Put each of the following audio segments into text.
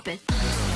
drop it.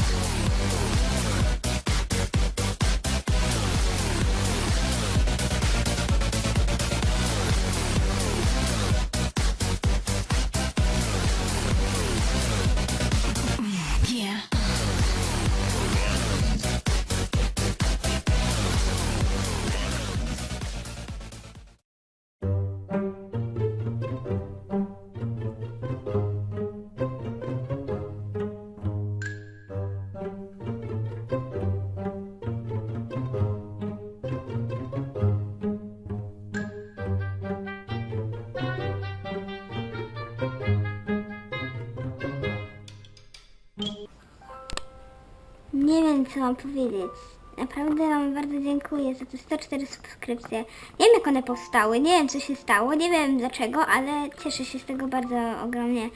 Nie wiem, co mam powiedzieć. Naprawdę Wam bardzo dziękuję za te 104 subskrypcje. Nie wiem, jak one powstały, nie wiem, co się stało, nie wiem dlaczego, ale cieszę się z tego bardzo ogromnie.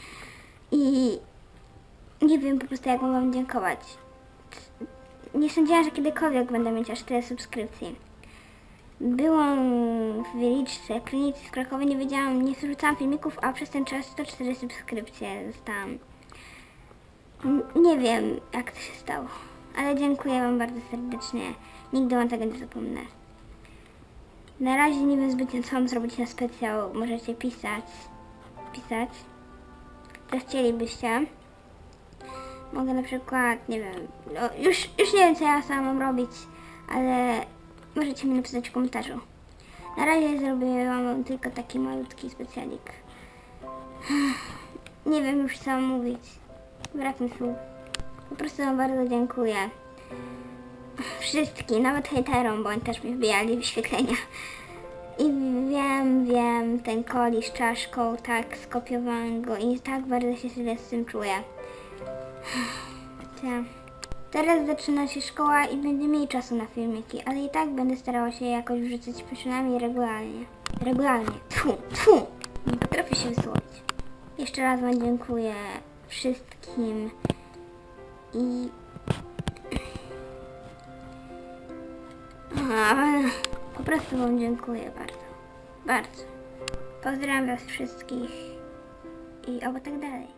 I nie wiem po prostu, jak Wam dziękować. Nie sądziłam, że kiedykolwiek będę mieć aż tyle subskrypcji. Byłam w Wieliczce, klinicy w Krakowie, nie wiedziałam, nie wrzucałam filmików, a przez ten czas 104 subskrypcje dostałam. Nie wiem, jak to się stało, ale dziękuję Wam bardzo serdecznie. Nigdy Wam tego nie zapomnę. Na razie nie wiem zbytnio, co mam zrobić na specjał. Możecie pisać. Pisać. Co chcielibyście. Mogę na przykład, nie wiem, no już, już nie wiem, co ja sama mam robić, ale możecie mi napisać w komentarzu. Na razie zrobiłam tylko taki malutki specjalik. Nie wiem już co mówić. Brak mi słów. Po prostu bardzo dziękuję. Wszystkim, nawet hejterom, bo oni też mi wbijali wyświetlenia. I wiem, wiem, ten koli z czaszką, tak, skopiowałam go i tak bardzo się z tym czuję. Teraz zaczyna się szkoła i będzie mniej czasu na filmiki, ale i tak będę starała się jakoś wrzucać przynajmniej regularnie. Regularnie. Tfu, tfu. Nie potrafię się wysłowić. Jeszcze raz Wam dziękuję wszystkim i... Po prostu Wam dziękuję bardzo. Bardzo. Pozdrawiam Was wszystkich i oby tak dalej.